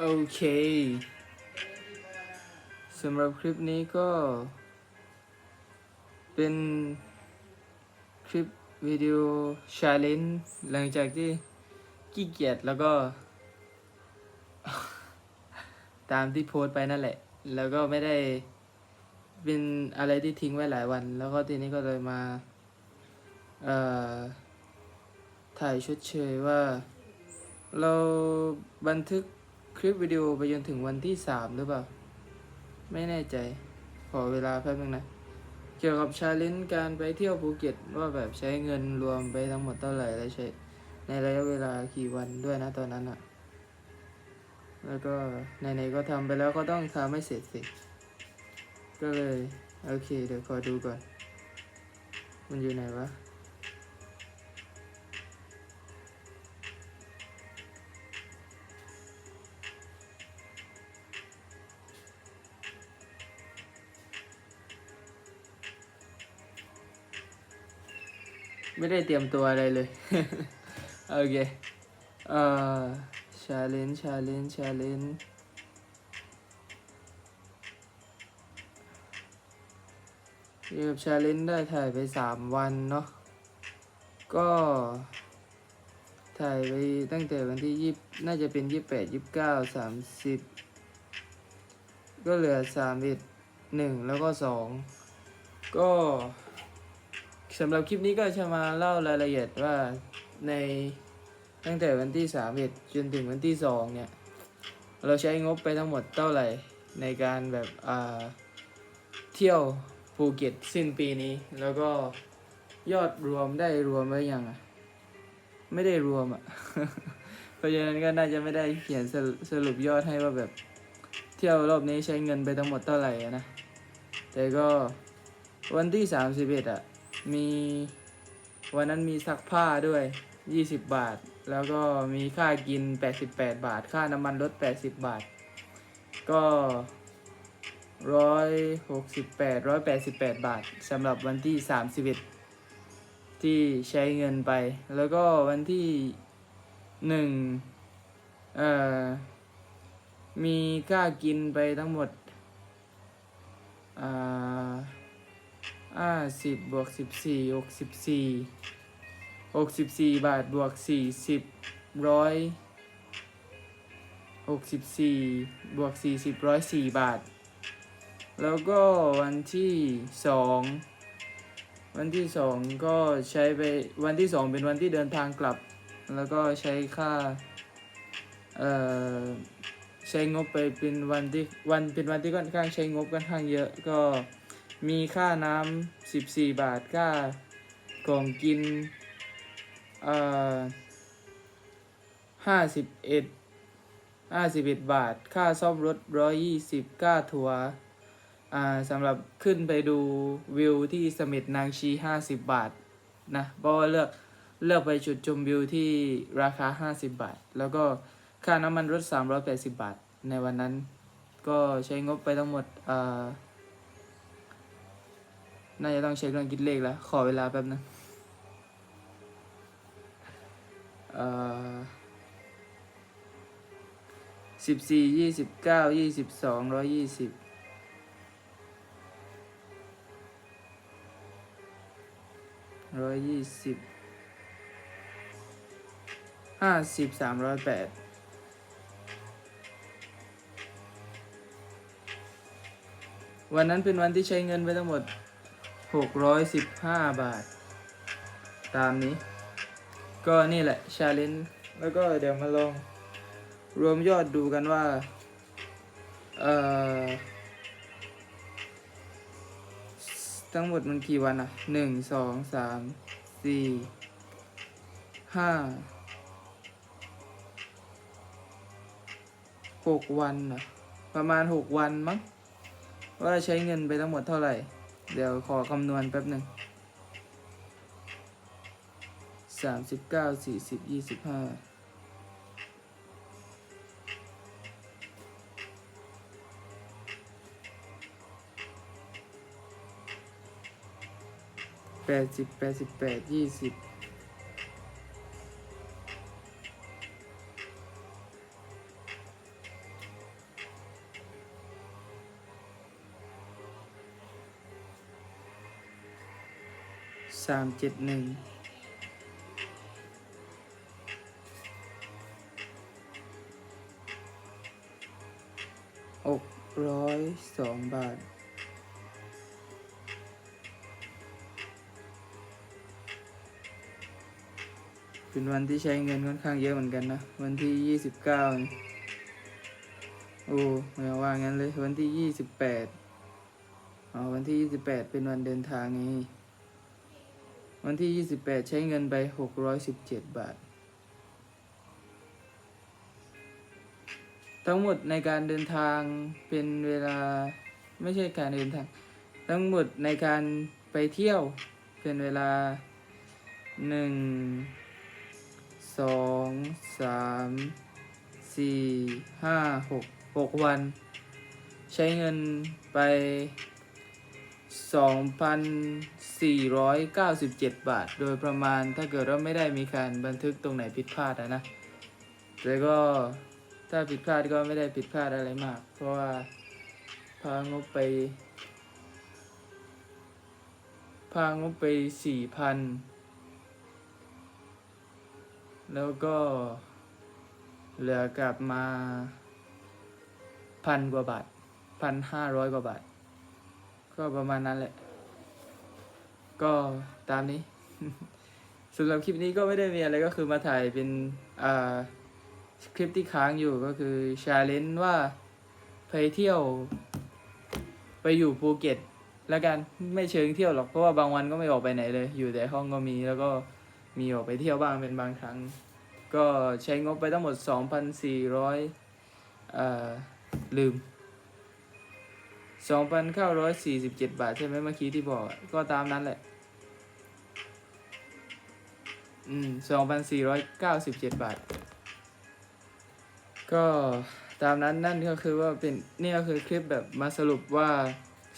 โอเคสำหรับคลิปนี้ก็ เป็นคลิปวิดีโอชาเลนจ์หลังจากที่ขี้เกียจแล้วก็ ตามที่โพสไปนั่นแหละ แล้วก็ไม่ได้เป็นอะไรที่ทิ้งไว้หลายวัน แล้วก็ทีนี้ก็เลยมา เอ่อ ถ่ายชดเชยว่า เราบันทึก คลิปวิดีโอไปจนถึงวันที่สามหรือเปล่า ไม่แน่ใจ ขอเวลาแป๊บนึงนะ เกี่ยวกับชาเลนจ์การไปเที่ยวภูเก็ตว่าแบบใช้เงินรวมไปทั้งหมดเท่าไหร่และใช้ ในระยะเวลากี่วันด้วยนะตอนนั้นอะแล้วก็ไหนๆก็ทำไปแล้วก็ต้องทำให้เสร็จสิ ก็เลย โอเค เดี๋ยวขอดูก่อน มันอยู่ไหนวะ ไม่ได้เตรียมตัวอะไรเลย โอเค เอ่อชาเลนจ์ชาเลนจ์ชาเลนจ์เกี่ยวกับชาเลนจ์ได้ถ่ายไปสามวันเนาะ ก็ถ่ายไปตั้งแต่วันที่ยี่น่าจะเป็นยี่แปดยี่เก้าสามสิบก็เหลือสามเอ็ดหนึ่งแล้วก็สองก็ สำหรับคลิปนี้ก็จะมาเล่ารายละเอียดว่าในตั้งแต่วันที่สามเอ็ดจนถึงวันที่สองเนี่ย เราใช้งบไปทั้งหมดเท่าไหร่ในการแบบอ่าเที่ยวภูเก็ตสิ้นปีนี้ แล้วก็ยอดรวมได้รวมไว้ยังอะไม่ได้รวมอะ เพราะฉะนั้นก็น่าจะไม่ได้เขียนสรุปยอดให้ว่าแบบเที่ยวรอบนี้ใช้เงินไปทั้งหมดเท่าไหร่นะ แต่ก็วันที่สามสิบเอ็ดอะ มีวันนั้นมีซักผ้าด้วย 20 บาท แล้วก็มีค่ากิน 88 บาท ค่าน้ำมันรถ80 บาท ก็168 188บาทสำหรับวันที่31ที่ใช้เงินไป แล้วก็วันที่1เอ่อมีค่ากินไปทั้งหมดอ่า ห้าสิบบวกสิบสี่หกสิบสี่หกสิบสี่บาทบวกสี่สิบร้อยหกสิบสี่บวกสี่สิบร้อยสี่บาท แล้วก็วันที่สองวันที่สองก็ใช้ไปวันที่สองเป็นวันที่เดินทางกลับ แล้วก็ใช้ค่าเอ่อใช้งบไปเป็นวันที่วันเป็นวันที่ค่อนข้างใช้งบค่อนข้างเยอะก็ มีค่าน้ำสิบสี่บาทค่ากล่องกินเอ่อห้าสิบเอ็ดห้าสิบเอ็ดบาท ค่าซ่อมรถร้อยยี่สิบค่าทัวร์อ่าสำหรับขึ้นไปดูวิวที่เสม็ดนางชีห้าสิบบาทนะเพราะว่าเลือกเลือกไปจุดชมวิวที่ราคาห้าสิบบาท แล้วก็ค่าน้ำมันรถสามร้อยแปดสิบบาท ในวันนั้นก็ใช้งบไปทั้งหมดอ่า น่าจะต้องใช้เครื่องคิดเลขแล้ว ขอเวลาแป๊บนึงเอ่อสิบสี่ยี่สิบเก้ายี่สิบสองร้อยยี่สิบร้อยยี่สิบห้าสิบสามร้อยแปดวันนั้นเป็นวันที่ใช้เงินไปทั้งหมด หกร้อยสิบห้าบาท ตามนี้ ก็นี่แหละชาเลนจ์แล้วก็เดี๋ยวมาลอง รวมยอดดูกันว่า เอ่อ ทั้งหมดมันกี่วันอะหนึ่งสองสามสี่ห้าหกวันอะประมาณหกวันมั้งว่าใช้เงินไปทั้งหมดเท่าไหร่ เดี๋ยวขอคำนวณแป๊บหนึ่งสามสิบเก้าสี่สิบยี่สิบห้าแปดสิบแปดสิบแปดยี่สิบามเจ็ดหนึ่งหกร้อยสองบาทเป็นวันที่ใช้เงินค่อนข้างเยอะเหมือนกันนะ วันที่ยี่สิบเก้าโอ้ไม่เอาว่างั้นเลย วันที่ยี่สิบแปดอ๋อวันที่ยี่สิบแปดเป็นวันเดินทางไง วันที่ยี่สิบแปดใช้เงินไปหกร้อยสิบเจ็ดบาท ทั้งหมดในการเดินทางเป็นเวลาไม่ใช่การเดินทาง ทั้งหมดในการไปเที่ยวเป็นเวลาหนึ่งสองสามสี่ห้าหกหกวัน ใช้เงินไป สองพันสี่ร้อยเก้าสิบเจ็ดบาท โดยประมาณถ้าเกิดว่าไม่ได้มีการบันทึกตรงไหนผิดพลาดอะนะแต่ก็ถ้าผิดพลาดก็ไม่ได้ผิดพลาดอะไรมาก เพราะว่าพางบไป พางบไปสี่พันแล้วก็เหลือกลับมาพันกว่าบาทพันห้าร้อยกว่าบาท ก็ประมาณนั้นแหละ ก็ตามนี้ สำหรับคลิปนี้ก็ไม่ได้มีอะไรก็คือมาถ่ายเป็นอ่าคลิปที่ค้างอยู่ก็คือชาเลนจ์ว่าไปเที่ยว ไปอยู่ภูเก็ตแล้วกันไม่เชิงเที่ยวหรอกเพราะว่าบางวันก็ไม่ออกไปไหนเลย อยู่แต่ห้องก็มีแล้วก็มีออกไปเที่ยวบ้างเป็นบางครั้ง ก็ใช้งบไปทั้งหมด 2,400เอ่อลืม 2,947 บาทใช่ไหมเมื่อกี้ที่บอก ก็ตามนั้นแหละ อืม 2,497 บาท ก็ตามนั้นนั่นก็คือว่าเป็นนี่ก็คือคลิปแบบมาสรุปว่า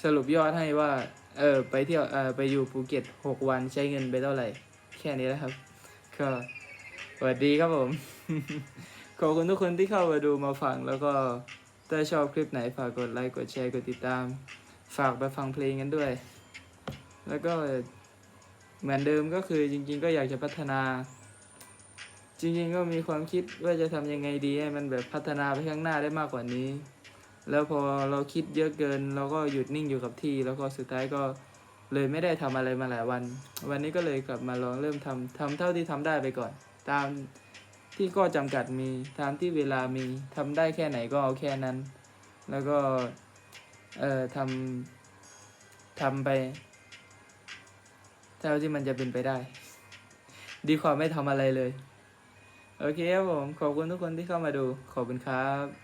สรุปยอดให้ว่า เออไปเที่ยวเออไปอยู่ภูเก็ต 6 วันใช้เงินไปเท่าไหร่ แค่นี้แหละครับ ก็สวัสดีครับผม ขอบคุณทุกคนที่เข้ามาดูมาฟังแล้วก็ ถ้าชอบคลิปไหนฝากกดไลค์ กดแชร์ กดติดตาม ฝากไปฟังเพลงกันด้วย แล้วก็เหมือนเดิมก็คือจริง ๆ ก็อยากจะพัฒนา จริง ๆ ก็มีความคิดว่าจะทำยังไงดีให้มันแบบพัฒนาไปข้างหน้าได้มากกว่านี้ แล้วพอเราคิดเยอะเกิน เราก็หยุดนิ่งอยู่กับที่ แล้วก็สุดท้ายก็เลยไม่ได้ทำอะไรมาหลายวัน วันนี้ก็เลยกลับมาลองเริ่มทำทำเท่าที่ทำได้ไปก่อน ตาม ที่ก็จำกัดมีตามที่เวลามีทำได้แค่ไหนก็เอาแค่นั้น แล้วก็ เอ่อทำทำไปเท่าที่มันจะเป็นไปได้ ดีกว่าไม่ทำอะไรเลย โอเคครับผม ขอบคุณทุกคนที่เข้ามาดู ขอบคุณครับ